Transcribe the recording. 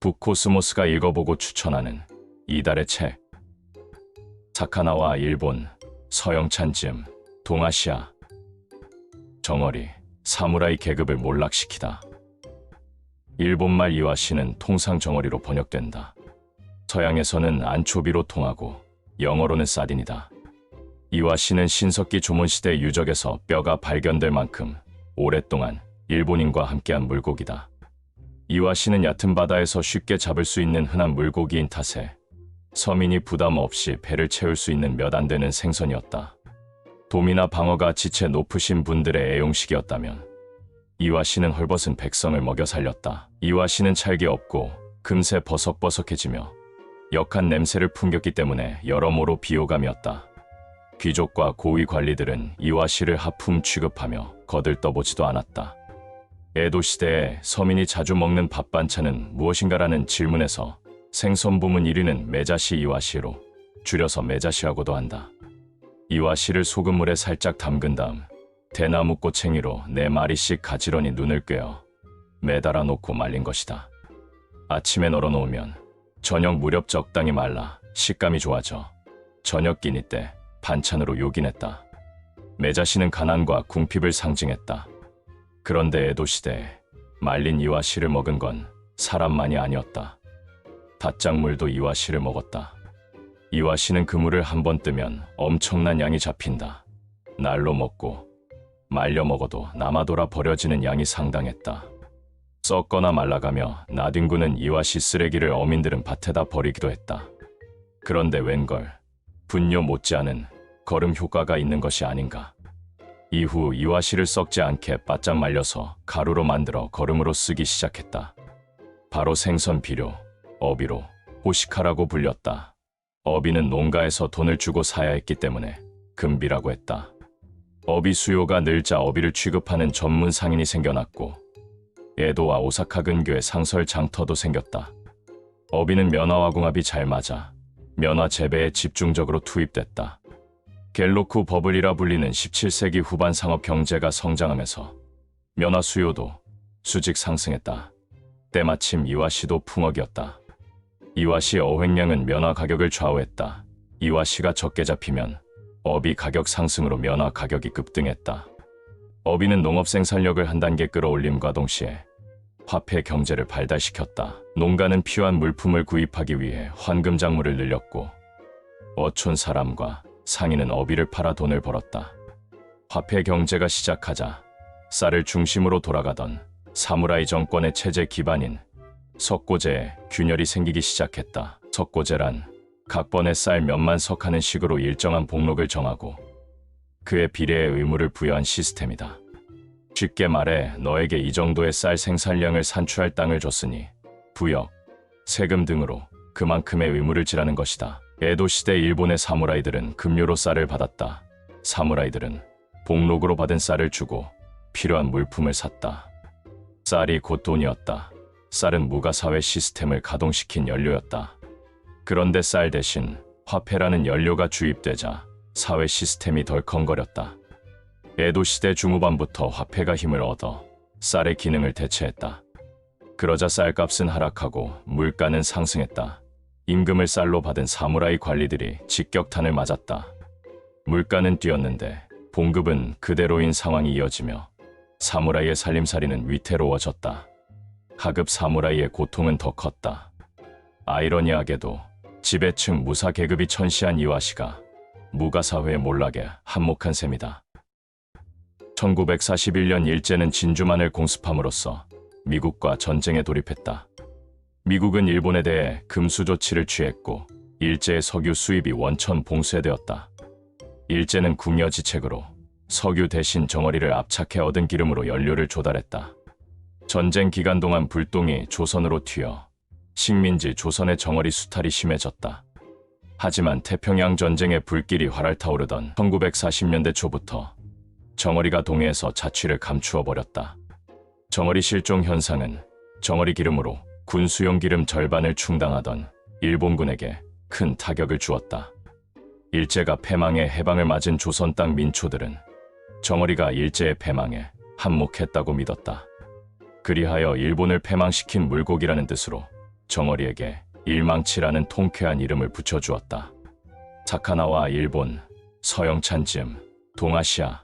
북코스모스가 읽어보고 추천하는 이달의 책. 사카나와 일본, 서영찬쯤, 동아시아. 정어리, 사무라이 계급을 몰락시키다. 일본말 이와시는 통상 정어리로 번역된다. 서양에서는 안초비로 통하고 영어로는 사딘이다. 이와시는 신석기 조문시대 유적에서 뼈가 발견될 만큼 오랫동안 일본인과 함께한 물고기다. 이와시는 얕은 바다에서 쉽게 잡을 수 있는 흔한 물고기인 탓에 서민이 부담 없이 배를 채울 수 있는 몇 안 되는 생선이었다. 도미나 방어가 지체 높으신 분들의 애용식이었다면 이와시는 헐벗은 백성을 먹여 살렸다. 이와시는 찰기 없고 금세 버석버석해지며 역한 냄새를 풍겼기 때문에 여러모로 비호감이었다. 귀족과 고위 관리들은 이와시를 하품 취급하며 거들떠보지도 않았다. 에도 시대에 서민이 자주 먹는 밥 반찬은 무엇인가라는 질문에서 생선 부문 1위는 메자시 이와시로 줄여서 메자시라고도 한다. 이와시를 소금물에 살짝 담근 다음 대나무 꼬챙이로 네 마리씩 가지런히 눈을 꿰어 매달아 놓고 말린 것이다. 아침에 널어 놓으면 저녁 무렵 적당히 말라 식감이 좋아져 저녁 끼니 때 반찬으로 요긴했다. 메자시는 가난과 궁핍을 상징했다. 그런데 에도 시대에 말린 이와시를 먹은 건 사람만이 아니었다. 닷장물도 이와시를 먹었다. 이와시는 그물을 한 번 뜨면 엄청난 양이 잡힌다. 날로 먹고 말려 먹어도 남아 돌아 버려지는 양이 상당했다. 썩거나 말라가며 나뒹구는 이와시 쓰레기를 어민들은 밭에다 버리기도 했다. 그런데 웬걸 분뇨 못지않은 거름 효과가 있는 것이 아닌가. 이후 이와시를 썩지 않게 바짝 말려서 가루로 만들어 거름으로 쓰기 시작했다. 바로 생선 비료, 어비로 호시카라고 불렸다. 어비는 농가에서 돈을 주고 사야 했기 때문에 금비라고 했다. 어비 수요가 늘자 어비를 취급하는 전문 상인이 생겨났고 에도와 오사카 근교에 상설 장터도 생겼다. 어비는 면화와 궁합이 잘 맞아 면화 재배에 집중적으로 투입됐다. 갤로쿠 버블이라 불리는 17세기 후반 상업 경제가 성장하면서 면화 수요도 수직 상승했다. 때마침 이와시도 풍어기였다. 이와시 어획량은 면화 가격을 좌우했다. 이와시가 적게 잡히면 어비 가격 상승으로 면화 가격이 급등했다. 어비는 농업 생산력을 한 단계 끌어올림과 동시에 화폐 경제를 발달시켰다. 농가는 필요한 물품을 구입하기 위해 환금 작물을 늘렸고 어촌 사람과 상인은 어비를 팔아 돈을 벌었다. 화폐 경제가 시작하자 쌀을 중심으로 돌아가던 사무라이 정권의 체제 기반인 석고제에 균열이 생기기 시작했다. 석고제란 각번에 쌀 몇만 석하는 식으로 일정한 목록을 정하고 그에 비례의 의무를 부여한 시스템이다. 쉽게 말해 너에게 이 정도의 쌀 생산량을 산출할 땅을 줬으니 부역, 세금 등으로 그만큼의 의무를 지라는 것이다. 에도 시대 일본의 사무라이들은 급료로 쌀을 받았다. 사무라이들은 복록으로 받은 쌀을 주고 필요한 물품을 샀다. 쌀이 곧 돈이었다. 쌀은 무가사회 시스템을 가동시킨 연료였다. 그런데 쌀 대신 화폐라는 연료가 주입되자 사회 시스템이 덜컹거렸다. 에도 시대 중후반부터 화폐가 힘을 얻어 쌀의 기능을 대체했다. 그러자 쌀값은 하락하고 물가는 상승했다. 임금을 쌀로 받은 사무라이 관리들이 직격탄을 맞았다. 물가는 뛰었는데 봉급은 그대로인 상황이 이어지며 사무라이의 살림살이는 위태로워졌다. 하급 사무라이의 고통은 더 컸다. 아이러니하게도 지배층 무사 계급이 천시한 이와시가 무가사회의 몰락에 한몫한 셈이다. 1941년 일제는 진주만을 공습함으로써 미국과 전쟁에 돌입했다. 미국은 일본에 대해 금수 조치를 취했고 일제의 석유 수입이 원천 봉쇄되었다. 일제는 궁여지책으로 석유 대신 정어리를 압착해 얻은 기름으로 연료를 조달했다. 전쟁 기간 동안 불똥이 조선으로 튀어 식민지 조선의 정어리 수탈이 심해졌다. 하지만 태평양 전쟁의 불길이 활활 타오르던 1940년대 초부터 정어리가 동해에서 자취를 감추어 버렸다. 정어리 실종 현상은 정어리 기름으로 군 수용 기름 절반을 충당하던 일본군에게 큰 타격을 주었다. 일제가 패망해 해방을 맞은 조선 땅 민초들은 정어리가 일제의 패망에 한몫했다고 믿었다. 그리하여 일본을 패망시킨 물고기라는 뜻으로 정어리에게 일망치라는 통쾌한 이름을 붙여주었다. 사카나와 일본, 서영찬 즈음 동아시아,